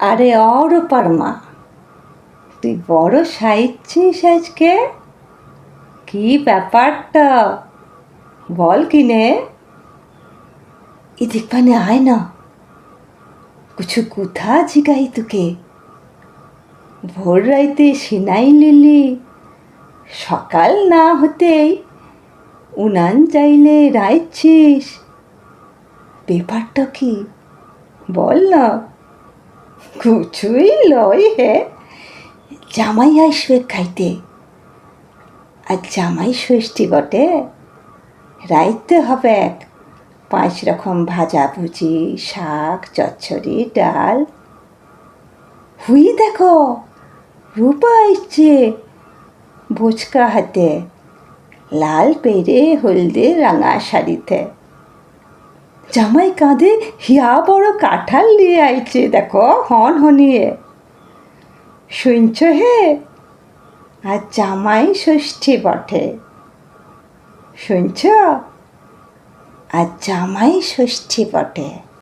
আরে অরূপার মা তুই বড় সাইচ্ছিস আজকে? কি ব্যাপারটা? বল কিনে। এদিক পানে আয় না। কিছু কোথা জিগাই তোকে। ভোর রাইতে সিনাই লিলি, সকাল না হতেই উনান চাইলে রাইছিস ব্যাপারটা কি? বল না। কিছুই লয় হে। জামাই আসবে খাইতে। আর জামাই ষষ্ঠী বটে। রাইতে হবে এক। পাঁচ রকম ভাজা ভুজি, শাক, চচ্চড়ি, ডাল। হুই দেখো, রূপা এসছে। বোচকা হাতে। লাল পেরে হলদে রাঙা শাড়িতে। জামাই কাঁধে হিয়া বড় কাঁঠাল নিয়ে আইছে, দেখো, হন হনিয়ে। শুনছ হে? আর জামাই ষষ্ঠী বটে। শুনছ? আর জামাই ষষ্ঠী বটে।